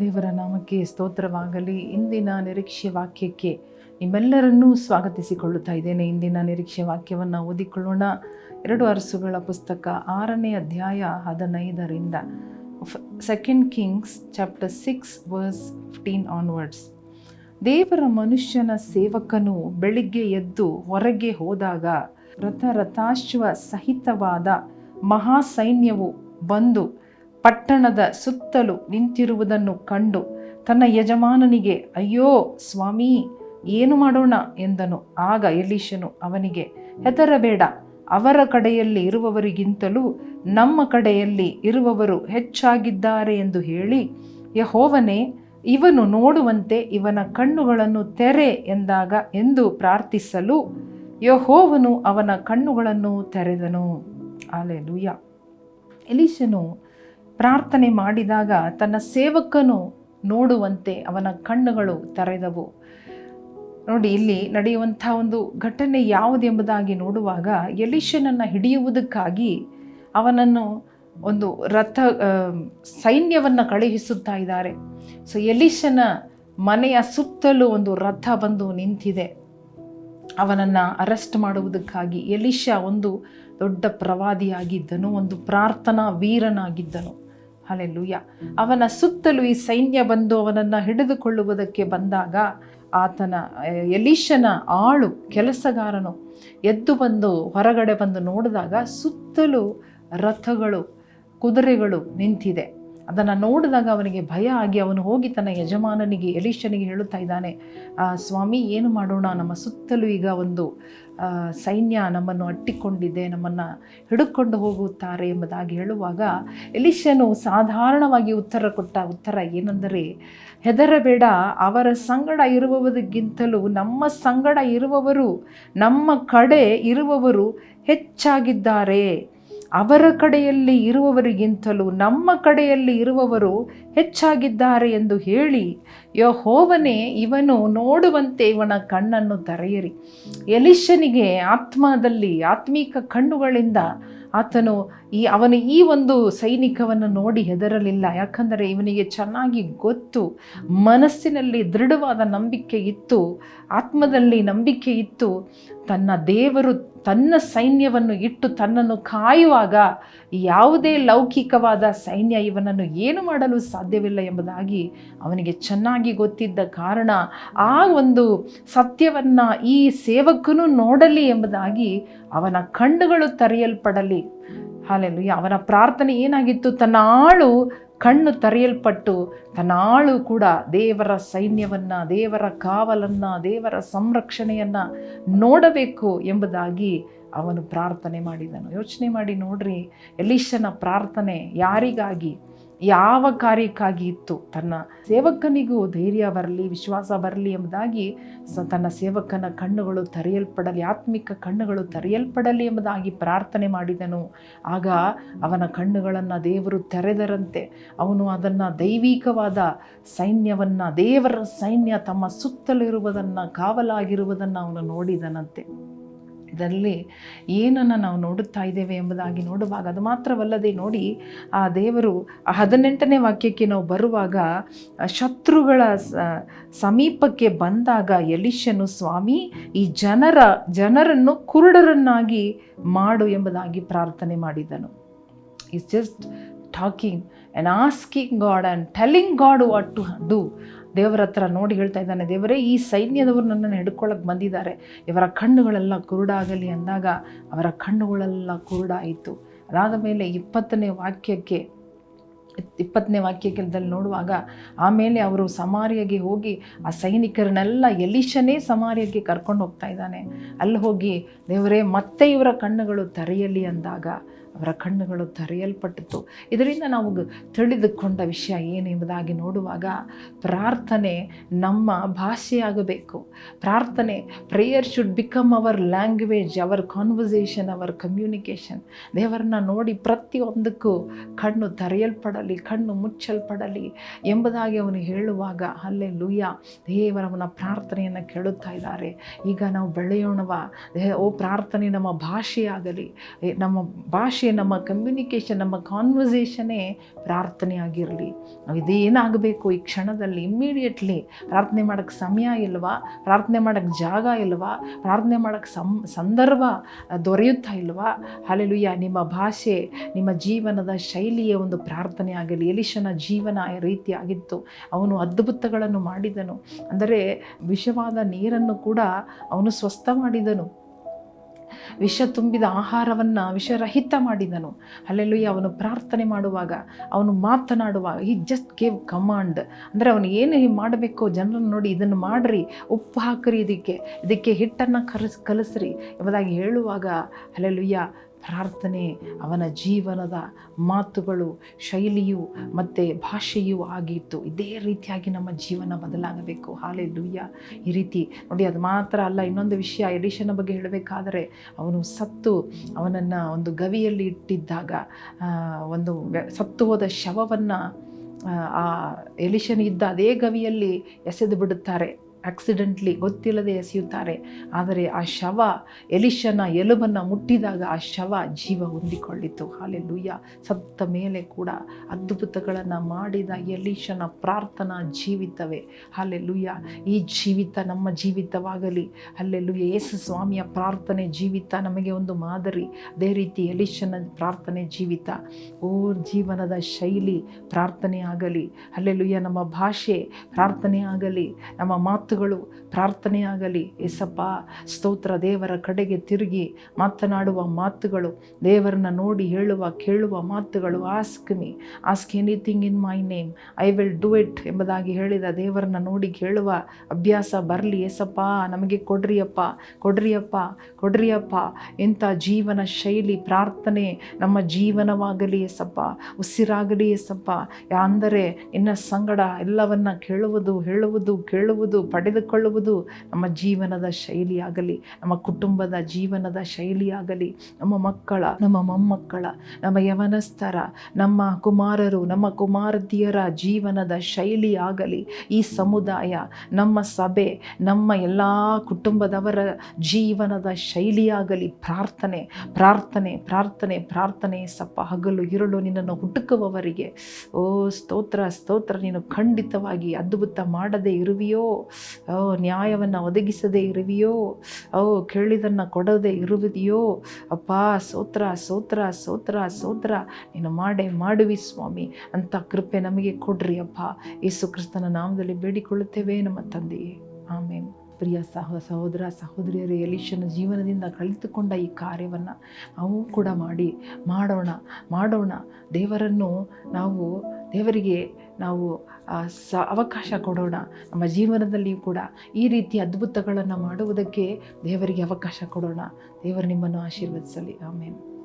ದೇವರ ನಾಮಕ್ಕೆ ಸ್ತೋತ್ರವಾಗಲಿ. ಇಂದಿನ ನಿರೀಕ್ಷೆ ವಾಕ್ಯಕ್ಕೆ ನಿಮ್ಮೆಲ್ಲರನ್ನೂ ಸ್ವಾಗತಿಸಿಕೊಳ್ಳುತ್ತಾ ಇದ್ದೇನೆ. ಇಂದಿನ ನಿರೀಕ್ಷೆ ವಾಕ್ಯವನ್ನು ಓದಿಕೊಳ್ಳೋಣ. ಎರಡು ಅರಸುಗಳ ಪುಸ್ತಕ ಆರನೇ ಅಧ್ಯಾಯ ಹದಿನೈದರಿಂದ second Kings chapter six verse fifteen onwards ದೇವರ ಮನುಷ್ಯನ ಸೇವಕನು ಬೆಳಿಗ್ಗೆ ಎದ್ದು ಹೊರಗೆ ಹೋದಾಗ ರಥ ರಥಾಶ್ವ ಸಹಿತವಾದ ಮಹಾಸೈನ್ಯವು ಬಂದು ಪಟ್ಟಣದ ಸುತ್ತಲೂ ನಿಂತಿರುವುದನ್ನು ಕಂಡು ತನ್ನ ಯಜಮಾನನಿಗೆ, ಅಯ್ಯೋ ಸ್ವಾಮಿ, ಏನು ಮಾಡೋಣ? ಎಂದನು. ಆಗ ಎಲೀಶನು ಅವನಿಗೆ, ಹೆದರಬೇಡ. ಅವರ ಕಡೆಯಲ್ಲಿ ಇರುವವರಿಗಿಂತಲೂ ನಮ್ಮ ಕಡೆಯಲ್ಲಿ ಇರುವವರು ಹೆಚ್ಚಾಗಿದ್ದಾರೆ ಎಂದು ಹೇಳಿ, ಯಹೋವನೇ, ಇವನು ನೋಡುವಂತೆ ಇವನ ಕಣ್ಣುಗಳನ್ನು ತೆರೆ ಎಂದಾಗ ಎಂದು ಪ್ರಾರ್ಥಿಸಲು ಯಹೋವನು ಅವನ ಕಣ್ಣುಗಳನ್ನು ತೆರೆದನು. ಆಲೆ ಎಲೀಶನು ಪ್ರಾರ್ಥನೆ ಮಾಡಿದಾಗ ತನ್ನ ಸೇವಕನು ನೋಡುವಂತೆ ಅವನ ಕಣ್ಣುಗಳು ತೆರೆದವು. ನೋಡಿ, ಇಲ್ಲಿ ನಡೆಯುವಂಥ ಒಂದು ಘಟನೆ ಯಾವುದೆಂಬುದಾಗಿ ನೋಡುವಾಗ ಯಲಿಶನನ್ನು ಹಿಡಿಯುವುದಕ್ಕಾಗಿ ಅವನನ್ನು ಒಂದು ರಥ ಸೈನ್ಯವನ್ನು ಕಳುಹಿಸುತ್ತಾ ಇದ್ದಾರೆ. ಸೊ ಎಲಿಶನ ಮನೆಯ ಸುತ್ತಲೂ ಒಂದು ರಥ ಬಂದು ನಿಂತಿದೆ. ಅವನನ್ನು ಅರೆಸ್ಟ್ ಮಾಡುವುದಕ್ಕಾಗಿ ಯಲಿಶ ಒಂದು ದೊಡ್ಡ ಪ್ರವಾದಿಯಾಗಿದ್ದನು, ಒಂದು ಪ್ರಾರ್ಥನಾ ವೀರನಾಗಿದ್ದನು. ಅಲ್ಲೆಲ್ಲೂಯ್ಯ ಅವನ ಸುತ್ತಲೂ ಈ ಸೈನ್ಯ ಬಂದು ಅವನನ್ನು ಹಿಡಿದುಕೊಳ್ಳುವುದಕ್ಕೆ ಬಂದಾಗ ಆತನ ಎಲೀಶನ ಆಳು ಕೆಲಸಗಾರನು ಎದ್ದು ಬಂದು ಹೊರಗಡೆ ಬಂದು ನೋಡಿದಾಗ ಸುತ್ತಲೂ ರಥಗಳು, ಕುದುರೆಗಳು ನಿಂತಿದೆ. ಅದನ್ನು ನೋಡಿದಾಗ ಅವನಿಗೆ ಭಯ ಆಗಿ ಅವನು ಹೋಗಿ ತನ್ನ ಯಜಮಾನನಿಗೆ ಎಲೀಶನಿಗೆ ಹೇಳುತ್ತಾ ಇದ್ದಾನೆ ಸ್ವಾಮಿ, ಏನು ಮಾಡೋಣ? ನಮ್ಮ ಸುತ್ತಲೂ ಈಗ ಒಂದು ಸೈನ್ಯ ನಮ್ಮನ್ನು ಅಟ್ಟಿಕೊಂಡಿದೆ, ನಮ್ಮನ್ನು ಹಿಡುಕೊಂಡು ಹೋಗುತ್ತಾರೆ ಎಂಬುದಾಗಿ ಹೇಳುವಾಗ ಎಲಿಶನು ಸಾಧಾರಣವಾಗಿ ಉತ್ತರ ಕೊಟ್ಟ ಉತ್ತರ ಏನೆಂದರೆ, ಹೆದರಬೇಡ, ಅವರ ಸಂಗಡ ಇರುವವರಿಗಿಂತಲೂ, ನಮ್ಮ ಸಂಗಡ ಇರುವವರು, ನಮ್ಮ ಕಡೆ ಇರುವವರು ಹೆಚ್ಚಾಗಿದ್ದಾರೆ. ಅವರ ಕಡೆಯಲ್ಲಿ ಇರುವವರಿಗಿಂತಲೂ, ನಮ್ಮ ಕಡೆಯಲ್ಲಿ ಇರುವವರು ಹೆಚ್ಚಾಗಿದ್ದಾರೆ ಎಂದು ಹೇಳಿ ಯಹೋವನೇ ಇವನು ನೋಡುವಂತೆ ಇವನ ಕಣ್ಣನ್ನು ತೆರೆಯಿರಿ. ಎಲಿಶನಿಗೆ ಆತ್ಮದಲ್ಲಿ ಆತ್ಮೀಕ ಕಣ್ಣುಗಳಿಂದ ಆತನು ಈ, ಅವನು ಈ ಒಂದು ಸೈನಿಕವನ್ನು ನೋಡಿ ಹೆದರಲಿಲ್ಲ. ಯಾಕಂದರೆ ಇವನಿಗೆ ಚೆನ್ನಾಗಿ ಗೊತ್ತು, ಮನಸ್ಸಿನಲ್ಲಿ ದೃಢವಾದ ನಂಬಿಕೆ ಇತ್ತು, ಆತ್ಮದಲ್ಲಿ ನಂಬಿಕೆ ಇತ್ತು. ತನ್ನ ದೇವರು ತನ್ನ ಸೈನ್ಯವನ್ನು ಇಟ್ಟು ತನ್ನನ್ನು ಕಾಯುವಾಗ ಯಾವುದೇ ಲೌಕಿಕವಾದ ಸೈನ್ಯ ಇವನನ್ನು ಏನು ಮಾಡಲು ಸಾಧ್ಯವಿಲ್ಲ ಎಂಬುದಾಗಿ ಅವನಿಗೆ ಚೆನ್ನಾಗಿ ಗೊತ್ತಿದ್ದ ಕಾರಣ ಆ ಒಂದು ಸತ್ಯವನ್ನು ಈ ಸೇವಕನು ನೋಡಲಿ ಎಂಬುದಾಗಿ ಅವನ ಕಣ್ಣುಗಳು ತರೆಯಲ್ಪಡಲಿ. ಹಾಲೆಲ್ಲಿ ಅವನ ಪ್ರಾರ್ಥನೆ ಏನಾಗಿತ್ತು? ತನ್ನ ಆಳು ಕಣ್ಣು ತರೆಯಲ್ಪಟ್ಟು ತನ್ನಾಳು ಕೂಡ ದೇವರ ಸೈನ್ಯವನ್ನು, ದೇವರ ಕಾವಲನ್ನು, ದೇವರ ಸಂರಕ್ಷಣೆಯನ್ನು ನೋಡಬೇಕು ಎಂಬುದಾಗಿ ಅವನು ಪ್ರಾರ್ಥನೆ ಮಾಡಿದನು. ಯೋಚನೆ ಮಾಡಿ ನೋಡ್ರಿ ಎಲೀಶನ ಪ್ರಾರ್ಥನೆ ಯಾರಿಗಾಗಿ? ಯಾವ ಕಾರ್ಯಕ್ಕಾಗಿ ಇತ್ತು? ತನ್ನ ಸೇವಕನಿಗೂ ಧೈರ್ಯ ಬರಲಿ, ವಿಶ್ವಾಸ ಬರಲಿ ಎಂಬುದಾಗಿ ತನ್ನ ಸೇವಕನ ಕಣ್ಣುಗಳು ತೆರೆಯಲ್ಪಡಲಿ, ಆತ್ಮಿಕ ಕಣ್ಣುಗಳು ತೆರೆಯಲ್ಪಡಲಿ ಎಂಬುದಾಗಿ ಪ್ರಾರ್ಥನೆ ಮಾಡಿದನು. ಆಗ ಅವನ ಕಣ್ಣುಗಳನ್ನು ದೇವರು ತೆರೆದರಂತೆ. ಅವನು ಅದನ್ನು ದೈವಿಕವಾದ ಸೈನ್ಯವನ್ನು, ದೇವರ ಸೈನ್ಯ ತಮ್ಮ ಸುತ್ತಲಿರುವುದನ್ನು, ಕಾವಲಾಗಿರುವುದನ್ನು ಅವನು ನೋಡಿದನಂತೆ. ಇದರಲ್ಲಿ ಏನನ್ನು ನಾವು ನೋಡುತ್ತಾ ಇದ್ದೇವೆ ಎಂಬುದಾಗಿ ನೋಡುವಾಗ ಅದು ಮಾತ್ರವಲ್ಲದೆ ನೋಡಿ ಆ ದೇವರು ಆ ಹದಿನೆಂಟನೇ ವಾಕ್ಯಕ್ಕೆ ನಾವು ಬರುವಾಗ ಶತ್ರುಗಳ ಸಮೀಪಕ್ಕೆ ಬಂದಾಗ ಎಲಿಶನು ಸ್ವಾಮಿ, ಈ ಜನರ, ಜನರನ್ನು ಕುರುಡರನ್ನಾಗಿ ಮಾಡು ಎಂಬುದಾಗಿ ಪ್ರಾರ್ಥನೆ ಮಾಡಿದನು. It's just talking and asking God and telling God what to do ದೇವರ ಹತ್ರ ನೋಡಿ ಹೇಳ್ತಾ ಇದ್ದಾನೆ, ದೇವರೇ, ಈ ಸೈನ್ಯದವರು ನನ್ನನ್ನು ಹಿಡ್ಕೊಳ್ಳೋಕೆ ಬಂದಿದ್ದಾರೆ. ಇವರ ಕಣ್ಣುಗಳೆಲ್ಲ ಕುರುಡಾಗಲಿ ಅಂದಾಗ ಅವರ ಕಣ್ಣುಗಳೆಲ್ಲ ಕುರುಡಾಯಿತು. ಅದಾದ ಮೇಲೆ ಇಪ್ಪತ್ತನೇ ವಾಕ್ಯಕ್ಕೆ ಇಪ್ಪತ್ತನೇ ವಾಕ್ಯದಲ್ಲಿ ನೋಡುವಾಗ, ಆಮೇಲೆ ಅವರು ಸಮಾರಿಯಾಗಿ ಹೋಗಿ ಆ ಸೈನಿಕರನ್ನೆಲ್ಲ ಎಲಿಶನೇ ಸಮಾರಿಯಾಗಿ ಕರ್ಕೊಂಡು ಹೋಗ್ತಾ ಇದ್ದಾನೆ. ಅಲ್ಲಿ ಹೋಗಿ, ದೇವರೇ, ಮತ್ತೆ ಇವರ ಕಣ್ಣುಗಳು ತೆರೆಯಲಿ ಅಂದಾಗ ಅವರ ಕಣ್ಣುಗಳು ತೆರೆಯಲ್ಪಟ್ಟಿತು ಇದರಿಂದ ನಾವು ತಿಳಿದುಕೊಂಡ ವಿಷಯ ಏನೆಂಬುದಾಗಿ ನೋಡುವಾಗ, ಪ್ರಾರ್ಥನೆ ನಮ್ಮ ಭಾಷೆಯಾಗಬೇಕು. ಪ್ರಾರ್ಥನೆ prayer should become our language our conversation our communication ದೇವರನ್ನ ನೋಡಿ ಪ್ರತಿಯೊಂದಕ್ಕೂ ಕಣ್ಣು ತೆರೆಯಲ್ಪಡಲಿ. ಕಣ್ಣು ಮುಚ್ಚಲ್ಪಡಲಿ ಎಂಬುದಾಗಿ ಅವನು ಹೇಳುವಾಗ ಅಲ್ಲೇ ಲೂಯ್ಯ ದೇವರವನ ಪ್ರಾರ್ಥನೆಯನ್ನು ಕೇಳುತ್ತಾ ಇದ್ದಾರೆ. ಈಗ ನಾವು ಬೆಳೆಯೋಣವ. ಓ ಪ್ರಾರ್ಥನೆ ನಮ್ಮ ಭಾಷೆಯಾಗಲಿ. ನಮ್ಮ ಭಾಷೆ, ನಮ್ಮ ಕಮ್ಯುನಿಕೇಷನ್ ನಮ್ಮ ಕಾನ್ವರ್ಸೇಷನೇ ಪ್ರಾರ್ಥನೆ ಆಗಿರಲಿ ನಾವು ಇದೇನಾಗಬೇಕು ಈ ಕ್ಷಣದಲ್ಲಿ ಇಮ್ಮಿಡಿಯೇಟ್ಲಿ ಪ್ರಾರ್ಥನೆ ಮಾಡೋಕ್ಕೆ ಸಮಯ ಇಲ್ವಾ? ಪ್ರಾರ್ಥನೆ ಮಾಡೋಕ್ಕೆ ಜಾಗ ಇಲ್ವಾ? ಪ್ರಾರ್ಥನೆ ಮಾಡೋಕ್ಕೆ ಸಂದರ್ಭ ದೊರೆಯುತ್ತಾ ಇಲ್ವಾ? ಅಲ್ಲೆಲುಯ್ಯ ನಿಮ್ಮ ಭಾಷೆ, ನಿಮ್ಮ ಜೀವನದ ಶೈಲಿಯ ಒಂದು ಪ್ರಾರ್ಥನೆ ಆಗಲಿ ಎಲಿಶನ ಜೀವನ ರೀತಿಯಾಗಿತ್ತು. ರೀತಿ ಅವನು ಅದ್ಭುತಗಳನ್ನು ಮಾಡಿದನು. ಅಂದರೆ ವಿಷವಾದ ನೀರನ್ನು ಕೂಡ ಅವನು ಸ್ವಸ್ಥ ಮಾಡಿದನು. ವಿಷ ತುಂಬಿದ ಆಹಾರವನ್ನು ವಿಷರಹಿತ ಮಾಡಿದನು. ಅಲ್ಲೆಲ್ಲೂ ಅವನು ಪ್ರಾರ್ಥನೆ ಮಾಡುವಾಗ, ಅವನು ಮಾತನಾಡುವಾಗ ಈ ಜಸ್ಟ್ ಗೇವ್ ಕಮಾಂಡ್ ಅಂದರೆ ಅವನು ಏನು ಮಾಡಬೇಕು, ಜನರನ್ನು ನೋಡಿ ಇದನ್ನು ಮಾಡಿರಿ, ಉಪ್ಪು ಹಾಕಿರಿ ಇದಕ್ಕೆ. ಇದಕ್ಕೆ ಹಿಟ್ಟನ್ನು ಕರೆಸ್, ಕಲಿಸ್ರಿ ಎಂಬುದಾಗಿ ಹೇಳುವಾಗ ಅಲ್ಲೆಲ್ಲುಯ್ಯ ಪ್ರಾರ್ಥನೆ, ಅವನ ಜೀವನದ ಮಾತುಗಳು, ಶೈಲಿಯು ಮತ್ತು ಭಾಷೆಯೂ ಆಗಿತ್ತು. ಇದೇ ರೀತಿಯಾಗಿ ನಮ್ಮ ಜೀವನ ಬದಲಾಗಬೇಕು. ಹಾಲೆ ಲೂಯ್ಯ ಈ ರೀತಿ ನೋಡಿ, ಅದು ಮಾತ್ರ ಅಲ್ಲ, ಇನ್ನೊಂದು ವಿಷಯ ಎಡಿಷನ್ ಬಗ್ಗೆ ಹೇಳಬೇಕಾದರೆ, ಅವನು ಸತ್ತು, ಅವನನ್ನು ಒಂದು ಗವಿಯಲ್ಲಿ ಇಟ್ಟಿದ್ದಾಗ ಒಂದು ಸತ್ತು ಹೋದ ಶವವನ್ನು, ಆ ಎಲಿಷನ್ ಇದ್ದ ಅದೇ ಗವಿಯಲ್ಲಿ ಎಸೆದು ಬಿಡುತ್ತಾರೆ. ಆಕ್ಸಿಡೆಂಟ್ಲಿ ಗೊತ್ತಿಲ್ಲದೆ ಎಸೆಯುತ್ತಾರೆ. ಆದರೆ ಆ ಶವ ಎಲಿಶನ ಎಲುಬನ್ನು ಮುಟ್ಟಿದಾಗ ಆ ಶವ ಜೀವ ಹೊಂದಿಕೊಳ್ಳಿತು. ಹಾಲೆ ಲೂಯ್ಯ ಸತ್ತ ಮೇಲೆ ಕೂಡ ಅದ್ಭುತಗಳನ್ನು ಮಾಡಿದ ಎಲಿಶನ ಪ್ರಾರ್ಥನಾ ಜೀವಿತವೇ. ಹಾಲೆ ಲುಯ್ಯ ಈ ಜೀವಿತ ನಮ್ಮ ಜೀವಿತವಾಗಲಿ. ಅಲ್ಲೆ ಲೂಯ್ಯ ಯೇಸು ಸ್ವಾಮಿಯ ಪ್ರಾರ್ಥನೆ ಜೀವಿತ ನಮಗೆ ಒಂದು ಮಾದರಿ. ಅದೇ ರೀತಿ ಎಲಿಶನ ಪ್ರಾರ್ಥನೆ ಜೀವಿತ. ಓ ಜೀವನದ ಶೈಲಿ ಪ್ರಾರ್ಥನೆ ಆಗಲಿ. ಅಲ್ಲೆಲುಯ್ಯ ನಮ್ಮ ಭಾಷೆ ಪ್ರಾರ್ಥನೆ ಆಗಲಿ. ನಮ್ಮ ಮಾತು ಮಾತುಗಳು ಪ್ರಾರ್ಥನೆಯಾಗಲಿ. ಎಸಪ್ಪ ಸ್ತೋತ್ರ ದೇವರ ಕಡೆಗೆ ತಿರುಗಿ ಮಾತನಾಡುವ ಮಾತುಗಳು, ದೇವರನ್ನ ನೋಡಿ ಹೇಳುವ, ಕೇಳುವ ಮಾತುಗಳು. Ask me ask anything in my name I will do it ಎಂಬುದಾಗಿ ಹೇಳಿದ ದೇವರನ್ನ ನೋಡಿ ಕೇಳುವ ಅಭ್ಯಾಸ ಬರಲಿ. ಎಸಪ್ಪ ನಮಗೆ ಕೊಡ್ರಿಯಪ್ಪ ಕೊಡ್ರಿಯಪ್ಪ ಕೊಡ್ರಿಯಪ್ಪ ಇಂಥ ಜೀವನ ಶೈಲಿ, ಪ್ರಾರ್ಥನೆ ನಮ್ಮ ಜೀವನವಾಗಲಿ ಎಸಪ್ಪ ಉಸಿರಾಗಲಿ ಎಸಪ್ಪ ಅಂದರೆ ಇನ್ನ ಸಂಗಡ ಎಲ್ಲವನ್ನ ಕೇಳುವುದು, ಹೇಳುವುದು, ಕೇಳುವುದು ಪಡೆದುಕೊಳ್ಳುವುದು ನಮ್ಮ ಜೀವನದ ಶೈಲಿಯಾಗಲಿ, ನಮ್ಮ ಕುಟುಂಬದ ಜೀವನದ ಶೈಲಿಯಾಗಲಿ, ನಮ್ಮ ಮಕ್ಕಳ, ನಮ್ಮ ಮೊಮ್ಮಕ್ಕಳ, ನಮ್ಮ ಯವನಸ್ಥರ, ನಮ್ಮ ಕುಮಾರರು, ನಮ್ಮ ಕುಮಾರತಿಯರ ಜೀವನದ ಶೈಲಿಯಾಗಲಿ, ಈ ಸಮುದಾಯ, ನಮ್ಮ ಸಭೆ, ನಮ್ಮ ಎಲ್ಲ ಕುಟುಂಬದವರ ಜೀವನದ ಶೈಲಿಯಾಗಲಿ ಪ್ರಾರ್ಥನೆ ಪ್ರಾರ್ಥನೆ ಪ್ರಾರ್ಥನೆ ಪ್ರಾರ್ಥನೆ, ಸಪ್ಪ, ಹಗಲು ಇರುಳು ನಿನ್ನನ್ನು ಹುಡುಕುವವರಿಗೆ ಓ ಸ್ತೋತ್ರ ಸ್ತೋತ್ರ, ನೀನು ಖಂಡಿತವಾಗಿ ಅದ್ಭುತ ಮಾಡದೇ ಇರುವಿಯೋ? ಓ, ನ್ಯಾಯವನ್ನು ಒದಗಿಸದೇ ಇರುವಿಯೋ? ಓ, ಕೇಳಿದನ್ನು ಕೊಡದೇ ಇರುವುದೆಯೋ ಅಪ್ಪ, ಸೋತ್ರ ಸೋತ್ರ ಸೋತ್ರ ಸೋತ್ರ. ನೀನು ಮಾಡೇ ಮಾಡುವಿ ಸ್ವಾಮಿ. ಅಂತ ಕೃಪೆ ನಮಗೆ ಕೊಡ್ರಿ ಅಪ್ಪ. ಯೇಸು ಕ್ರಿಸ್ತನ ನಾಮದಲ್ಲಿ ಬೇಡಿಕೊಳ್ಳುತ್ತೇವೆ ನಮ್ಮ ತಂದೆಯೇ. ಆಮೇಲೆ ಪ್ರಿಯ ಸಹ, ಸಹೋದರ, ಸಹೋದರಿಯರೇ ಎಲಿಶನ ಜೀವನದಿಂದ ಕಲಿತುಕೊಂಡ ಈ ಕಾರ್ಯವನ್ನು ನಾವು ಕೂಡ ಮಾಡಿ, ಮಾಡೋಣ ಮಾಡೋಣ. ದೇವರನ್ನು ನಾವು, ದೇವರಿಗೆ ನಾವು ಸ ಅವಕಾಶ ಕೊಡೋಣ. ನಮ್ಮ ಜೀವನದಲ್ಲಿಯೂ ಕೂಡ ಈ ರೀತಿ ಅದ್ಭುತಗಳನ್ನು ಮಾಡುವುದಕ್ಕೆ ದೇವರಿಗೆ ಅವಕಾಶ ಕೊಡೋಣ. ದೇವರು ನಿಮ್ಮನ್ನು ಆಶೀರ್ವದಿಸಲಿ. ಆಮೇಲೆ